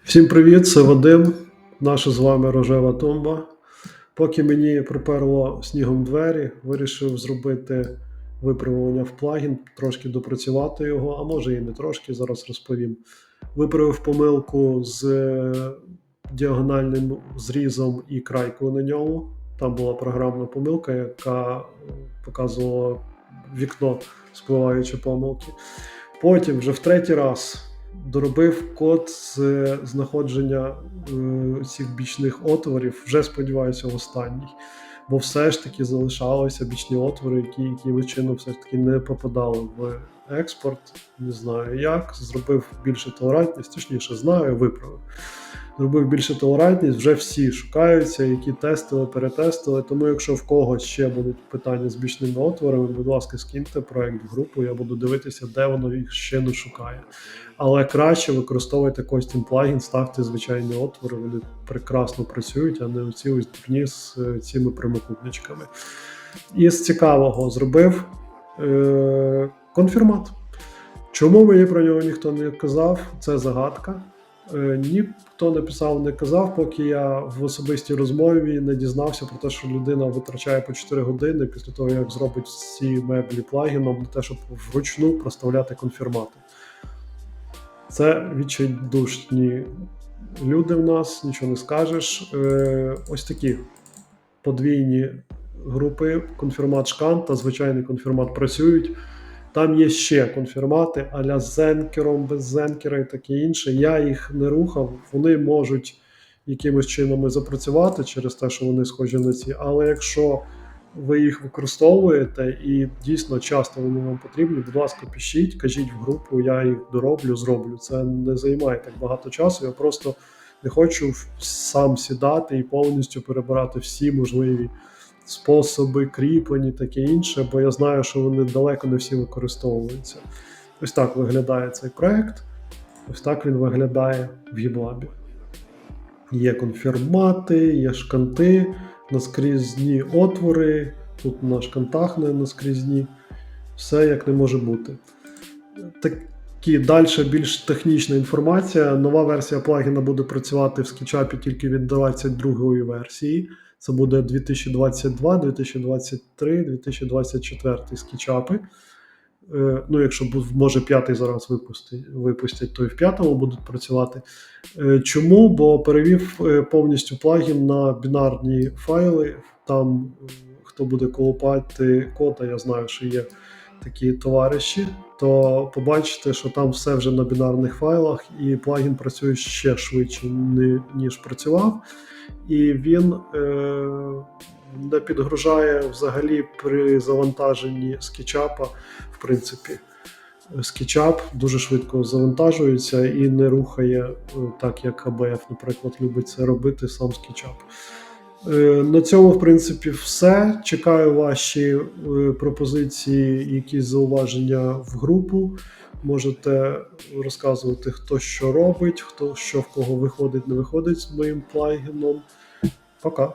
Всім привіт, це Вадим, наша з вами рожева тумба. Поки мені приперло снігом двері, вирішив зробити виправлення в плагін, трошки допрацювати його, а може і не трошки, зараз розповім. Виправив помилку з е, діагональним зрізом і крайкою на ньому. Там була програмна помилка, яка показувала вікно спливаючі помилки. Потім вже в третій раз доробив код з знаходження е, цих бічних отворів. Вже сподіваюся, в останній. Бо все ж таки залишалися бічні отвори, які якимось чином все ж таки не попадали в експорт. Не знаю як. Зробив більше толерантність, точніше знаю, виправив. Зробив більше толерантність, вже всі шукаються, які тестили, перетестили. Тому, якщо в когось ще будуть питання з бічними отворами, будь ласка, скиньте проект в групу, я буду дивитися, де воно їх ще не шукає. Але краще використовуйте Costing плагін, ставте звичайні отвори, вони прекрасно працюють, а не оці ось дурні з е, цими прямокутничками. І з цікавого зробив е- конфірмат. Чому мені про нього ніхто не казав? Це загадка. Е, Ніхто не писав, не казав, поки я в особистій розмові не дізнався про те, що людина витрачає по 4 години після того, як зробить ці меблі плагіном на те, щоб вручну проставляти конфірмати. Це відчайдушні люди в нас, нічого не скажеш. Е, ось такі подвійні групи: конфірмат шкан та звичайний конфірмат працюють. Там є ще конфірмати, аля з зенкером, без зенкера і таке інше. Я їх не рухав, вони можуть якимось чином запрацювати через те, що вони схожі на ці. Але якщо ви їх використовуєте і дійсно часто вони вам потрібні, будь ласка, пишіть, кажіть в групу, я їх дороблю, зроблю. Це не займає так багато часу. Я просто не хочу сам сідати і повністю перебирати всі можливі способи, кріплені, таке інше, бо я знаю, що вони далеко не всі використовуються. Ось так виглядає цей проект. Ось так він виглядає в GitLab. Є конфірмати, є шканти, наскрізні отвори. Тут на шкантах не наскрізні. Все як не може бути. Такі далі більш технічна інформація. Нова версія плагіна буде працювати в SketchUp тільки від 22-ї версії. Це буде 2022, 2023, 2024 скетчапи. Е, Ну, якщо може п'ятий зараз випустять, випустять, то і в п'ятому будуть працювати. Е, Чому? Бо перевів е, повністю плагін на бінарні файли. Там хто буде колупати код, а я знаю, що є такі товариші, то побачите, що там все вже на бінарних файлах, і плагін працює ще швидше, ніж працював. І він е, не підгружає взагалі при завантаженні скетчапа, в принципі. SketchUp дуже швидко завантажується і не рухає так, як ABF, наприклад, любить це робити сам SketchUp. Е, На цьому, в принципі, все. Чекаю ваші е, пропозиції, якісь зауваження в групу. Можете розказувати, хто що робить, хто що в кого виходить, не виходить з моїм плагіном. Пока.